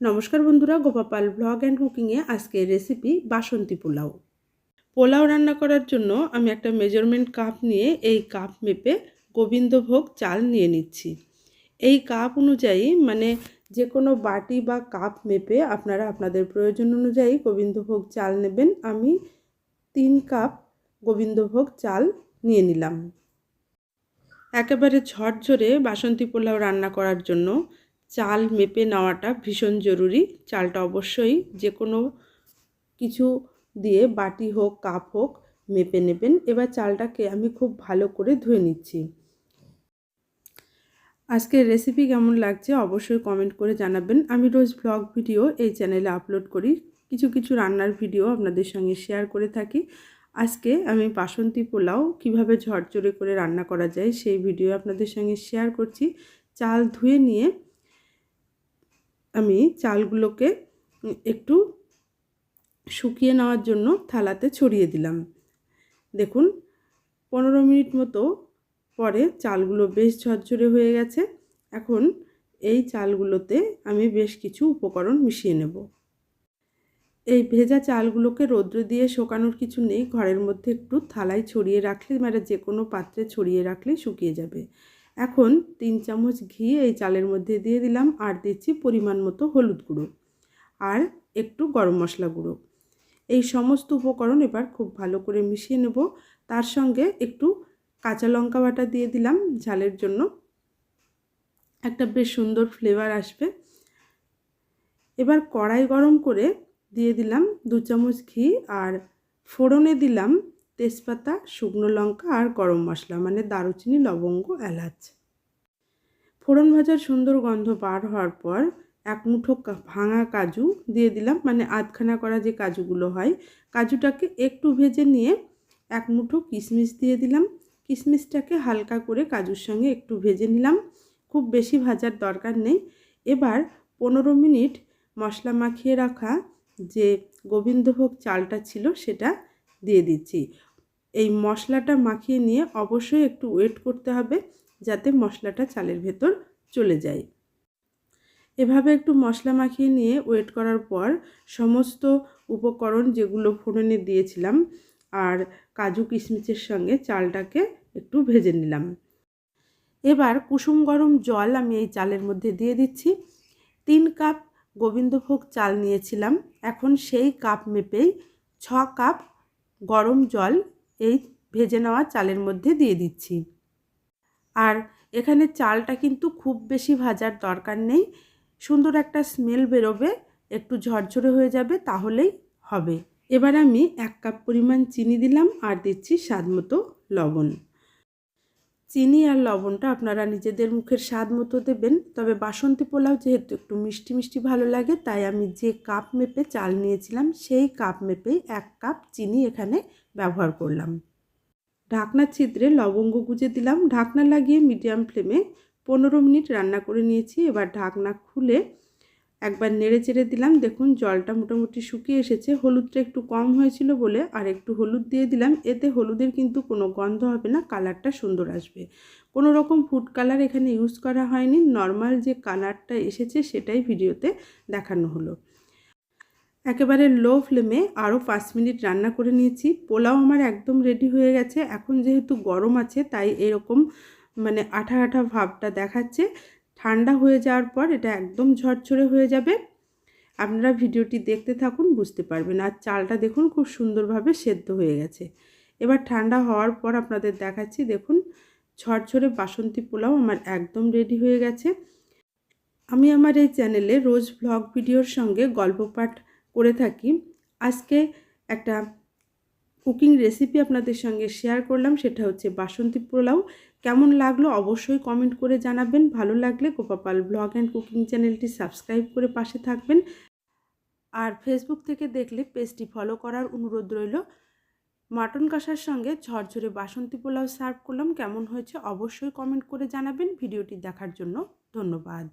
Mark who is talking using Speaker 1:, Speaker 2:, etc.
Speaker 1: নমস্কার বন্ধুরা গোপাপাল blog and কুকিংয়ে আজকের রেসিপি বাসন্তী পোলাও। পোলাও রান্না করার জন্য আমি একটা মেজারমেন্ট কাপ নিয়ে এই কাপ মেপে গোবিন্দভোগ চাল নিয়ে নিচ্ছি। এই কাপ অনুযায়ী মানে যে কোনো বাটি বা কাপ মেপে আপনারা আপনাদের প্রয়োজন অনুযায়ী গোবিন্দভোগ চাল নেবেন। আমি তিন কাপ গোবিন্দভোগ চাল নিয়ে নিলাম। একেবারে ঝরঝরে বাসন্তী পোলাও রান্না করার জন্য চাল মেপে নেওয়াটা ভীষণ জরুরি। চালটা অবশ্যই যে কোনো কিছু দিয়ে বাটি হোক, কাপ হোক, মেপে নেবেন। এবার চালটাকে আমি খুব ভালো করে ধুয়ে নিচ্ছি। আজকের রেসিপি কেমন লাগছে অবশ্যই কমেন্ট করে জানাবেন। আমি রোজ ব্লগ ভিডিও এই চ্যানেলে আপলোড করি। কিছু কিছু রান্নার ভিডিও আপনাদের সঙ্গে শেয়ার করে থাকি। আজকে আমি বাসন্তী পোলাও কীভাবে ঝরঝরে করে রান্না করা যায় সেই ভিডিও আপনাদের সঙ্গে শেয়ার করছি। চাল ধুয়ে নিয়ে আমি চালগুলোকে একটু শুকিয়ে নেওয়ার জন্য থালাতে ছড়িয়ে দিলাম। দেখুন, পনেরো মিনিট মতো পরে চালগুলো বেশ ঝরঝরে হয়ে গেছে। এখন এই চালগুলোতে আমি বেশ কিছু উপকরণ মিশিয়ে নেব। এই ভেজা চালগুলোকে রৌদ্র দিয়ে শোকানোর কিছু নেই। ঘরের মধ্যে একটু থালায় ছড়িয়ে রাখলে মানে যে কোনো পাত্রে ছড়িয়ে রাখলে শুকিয়ে যাবে। এখন তিন চামচ ঘি এই চালের মধ্যে দিয়ে দিলাম, আর দিচ্ছি পরিমাণ মতো হলুদ গুঁড়ো আর একটু গরম মশলা গুঁড়ো। এই সমস্ত উপকরণ এবার খুব ভালো করে মিশিয়ে নেব। তার সঙ্গে একটু কাঁচা লঙ্কা বাটা দিয়ে দিলাম, ঝালের জন্য। একটা বেশ সুন্দর ফ্লেভার আসবে। এবার কড়াই গরম করে দিয়ে দিলাম দু চামচ ঘি, আর ফোড়নে দিলাম তেজপাতা, শুকনো লঙ্কা আর গরম মশলা মানে দারুচিনি, লবঙ্গ, এলাচ। ফোড়ন ভাজার সুন্দর গন্ধ বার হওয়ার পর এক মুঠো ভাঙা কাজু দিয়ে দিলাম। মানে আধখানা করা যে কাজুগুলো হয়, কাজুটাকে একটু ভেজে নিয়ে এক মুঠো কিশমিশ দিয়ে দিলাম। কিশমিশটাকে হালকা করে কাজুর সঙ্গে একটু ভেজে নিলাম। খুব বেশি ভাজার দরকার নেই। এবার পনেরো মিনিট মশলা মাখিয়ে রাখা যে গোবিন্দভোগ চালটা ছিল সেটা দিয়ে দিচ্ছি। এই মশলাটা মাখিয়ে নিয়ে অবশ্যই একটু ওয়েট করতে হবে যাতে মশলাটা চালের ভেতর চলে যায়। এভাবে একটু মশলা মাখিয়ে নিয়ে ওয়েট করার পর সমস্ত উপকরণ যেগুলো ফোড়নে দিয়েছিলাম আর কাজু কিশমিচের সঙ্গে চালটাকে একটু ভেজে নিলাম। এবার কুসুম গরম জল আমি এই চালের মধ্যে দিয়ে দিচ্ছি। তিন কাপ গোবিন্দভোগ চাল নিয়েছিলাম। এখন সেই কাপ মেপেই ছ কাপ গরম জল এই ভেজে নেওয়া চালের মধ্যে দিয়ে দিচ্ছি। আর এখানে চালটা কিন্তু খুব বেশি ভাজার দরকার নেই। সুন্দর একটা স্মেল বেরোবে, একটু ঝরঝরে হয়ে যাবে, তাহলেই হবে। এবার আমি এক কাপ পরিমাণ চিনি দিলাম আর দিচ্ছি স্বাদ মতো লবণ। চিনি আর লবণটা আপনারা নিজেদের মুখের স্বাদ মতো দেবেন। তবে বাসন্তী পোলাও যেহেতু একটু মিষ্টি মিষ্টি ভালো লাগে, তাই আমি যে কাপ মেপে চাল নিয়েছিলাম, সেই কাপ মেপেই এক কাপ চিনি এখানে ব্যবহার করলাম। ঢাকনার ছিদ্রে লবঙ্গ গুজে দিলাম। ঢাকনা লাগিয়ে মিডিয়াম ফ্লেমে পনেরো মিনিট রান্না করে নিয়েছি। এবার ঢাকনা খুলে একবার নেড়ে চেড়ে দিলাম। দেখুন, জলটা মোটামুটি শুকিয়ে এসেছে। হলুদটা একটু কম হয়েছিল বলে আর একটু হলুদ দিয়ে দিলাম। এতে হলুদের কিন্তু কোনো গন্ধ হবে না, কালারটা সুন্দর আসবে। কোনো রকম ফুড কালার এখানে ইউজ করা হয়নি। নর্মাল যে কালারটা এসেছে সেটাই ভিডিওতে দেখানো হলো। একেবারে লো ফ্লেমে আরও পাঁচ মিনিট রান্না করে নিয়েছি। পোলাও আমার একদম রেডি হয়ে গেছে। এখন যেহেতু গরম আছে, তাই এরকম মানে আঠা আঠা ভাবটা দেখাচ্ছে। ঠান্ডা হয়ে যাওয়ার পর এটা একদম ঝরঝরে হয়ে যাবে। আপনারা ভিডিওটি দেখতে থাকুন, বুঝতে পারবেন। আর চালটা দেখুন, খুব সুন্দরভাবে সেদ্ধ হয়ে গেছে। এবার ঠান্ডা হওয়ার পর আপনাদের দেখাচ্ছি, দেখুন, ঝরঝরে বাসন্তী পোলাও আমার একদম রেডি হয়ে গেছে। আমি আমার এই চ্যানেলে রোজ ভ্লগ ভিডিওর সঙ্গে গল্প পাঠ করে থাকি। আজকে একটা কুকিং রেসিপি আপনাদের সঙ্গে শেয়ার করলাম, সেটা হচ্ছে বাসন্তী পোলাও। কেমন লাগল অবশ্যই কমেন্ট করে জানাবেন। ভালো লাগলে গোপাপাল ব্লগ অ্যান্ড কুকিং চ্যানেলটি সাবস্ক্রাইব করে পাশে থাকবেন। আর ফেসবুক থেকে দেখলে পেজটি ফলো করার অনুরোধ রইল। মাটন কষার সঙ্গে ঝরঝরে বাসন্তী পোলাও সার্ভ করলাম। কেমন হয়েছে অবশ্যই কমেন্ট করে জানাবেন। ভিডিওটি দেখার জন্য ধন্যবাদ।